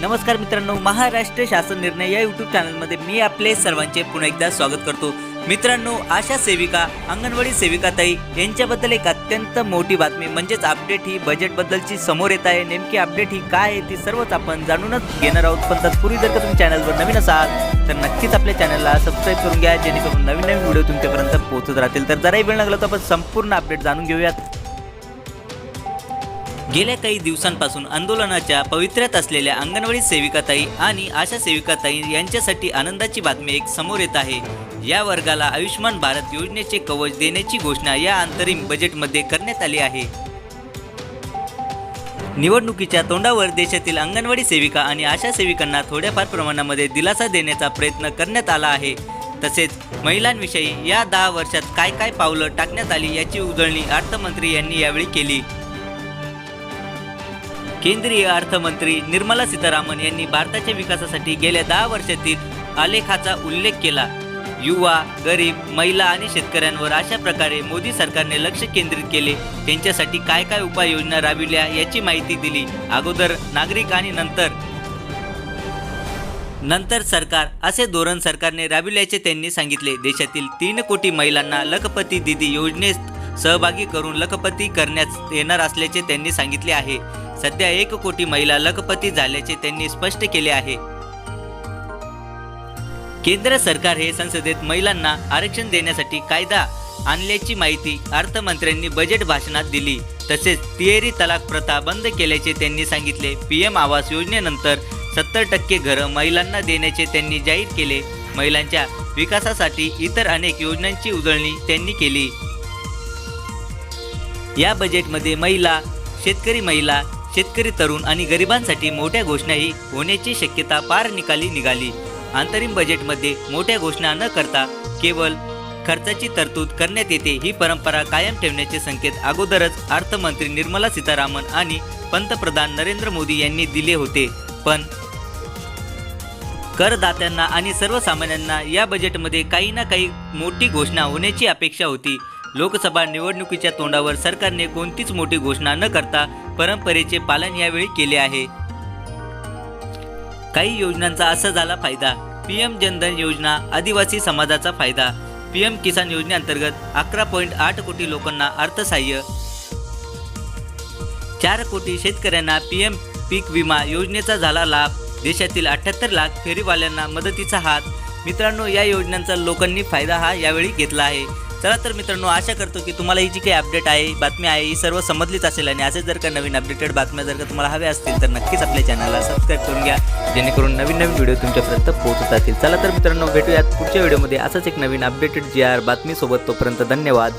नमस्कार मित्रांनो महाराष्ट्र शासन निर्णय या यूट्यूब चॅनलमध्ये मी आपले सर्वांचे पुन्हा एकदा स्वागत करतो. मित्रांनो आशा सेविका अंगणवाडी सेविका ताई यांच्याबद्दल एक अत्यंत मोठी बातमी म्हणजेच अपडेट ही बजेटबद्दलची समोर येत आहे. नेमकी अपडेट ही काय आहे ती सर्वच आपण जाणूनच घेणार आहोत. पण तत्पूर्वी जर का तुम्ही चॅनलवर नवीन असाल तर नक्कीच आपल्या चॅनलला सबस्क्राईब करून घ्या जेणेकरून नवीन नवीन व्हिडिओ तुमच्यापर्यंत पोहोचत राहतील. तर जराही वेळ लागला तर आपण संपूर्ण अपडेट जाणून घेऊयात. गेल्या काही दिवसांपासून आंदोलनाच्या पवित्र्यात असलेल्या अंगणवाडी सेविकाताई आणि आशा सेविकाताई यांच्यासाठी आनंदाची बातमी एक समोर येत आहे. या वर्गाला आयुष्यमान भारत योजनेचे कवच देण्याची घोषणा या अंतरिम बजेटमध्ये करण्यात आली आहे. निवडणुकीच्या तोंडावर देशातील अंगणवाडी सेविका आणि आशा सेविकांना थोड्याफार प्रमाणामध्ये दिलासा देण्याचा प्रयत्न करण्यात आला आहे. तसेच महिलांविषयी या दहा वर्षात काय काय पावलं टाकण्यात आली याची उजळणी अर्थमंत्री यांनी यावेळी केली. केंद्रीय अर्थमंत्री निर्मला सीतारामन यांनी भारताच्या विकासासाठी गेल्या दहा वर्षातील आलेखाचा उल्लेख केला. युवा गरीब महिला आणि शेतकऱ्यांवर अशा प्रकारे मोदी सरकारने लक्ष केंद्रित केले. त्यांच्यासाठी काय काय उपाययोजना राबविल्या याची माहिती दिली. अगोदर नागरिक आणि नंतर नंतर सरकार असे धोरण सरकारने राबविल्याचे त्यांनी सांगितले. देशातील तीन कोटी महिलांना लखपती दिदी योजनेत सहभागी करून लखपती करण्यात येणार असल्याचे त्यांनी सांगितले आहे. सध्या एक कोटी महिला लखपती झाल्याचे त्यांनी स्पष्ट केले आहे. केंद्र सरकार हे संसदेत महिलांना आरक्षण देण्यासाठी कायदा आणल्याची माहिती अर्थमंत्र्यांनी बजेट भाषणात दिली. तसेच तिहेरी तलाक प्रथा बंद केल्याचे त्यांनी सांगितले. पीएम आवास योजनेनंतर सत्तर टक्के घरं महिलांना देण्याचे त्यांनी जाहीर केले. महिलांच्या विकासासाठी इतर अनेक योजनांची उजळणी त्यांनी केली. या बजेटमध्ये महिला शेतकरी महिला शेतकरी तरुण आणि गरिबांसाठी मोठ्या घोषणाही होण्याची शक्यता पार निकाली निघाली. अंतरिम बजेटमध्ये मोठ्या घोषणा न करता केवळ खर्चाची तरतूद करण्यात येते ही परंपरा कायम ठेवण्याचे संकेत अगोदरच अर्थमंत्री निर्मला सीतारामन आणि पंतप्रधान नरेंद्र मोदी यांनी दिले होते. पण करदात्यांना आणि सर्वसामान्यांना या बजेटमध्ये काही ना काही मोठी घोषणा होण्याची अपेक्षा होती. लोकसभा निवडणुकीच्या तोंडावर सरकारने कोणतीच मोठी घोषणा न करता परंपरेचे पालन यावेळी केले आहे. काही योजनांचा असा झाला फायदा. पीएम जनधन योजना आदिवासी समाजाचा फायदा. पीएम किसान योजनेअंतर्गत अकरा पॉईंट आठ कोटी लोकांना अर्थसहाय्य. चार कोटी शेतकऱ्यांना पीएम पीक विमा योजनेचा झाला लाभ. देशातील अठ्याहत्तर लाख फेरीवाल्यांना मदतीचा हात. मित्रांनो या योजनांचा लोकांनी फायदा हा यावेळी घेतला आहे. चला तर मित्रांनो आशा करतो की तुम्हाला ही जी काही अपडेट आहे बातमी आहे ही सर्व समजलीच असेल आणि असेच जर का नवीन अपडेटेड बातम्या जर का तुम्हाला हव्या असतील तर नक्कीच आपल्या चॅनलला सबस्क्राईब करून घ्या जेणेकरून नवीन नवीन व्हिडिओ तुमच्यापर्यंत पोहोचत असतील चला तर मित्रांनो भेटूयात पुढच्या व्हिडिओमध्ये असंच एक नवीन अपडेटेड जी आर बातमीसोबत. तोपर्यंत धन्यवाद.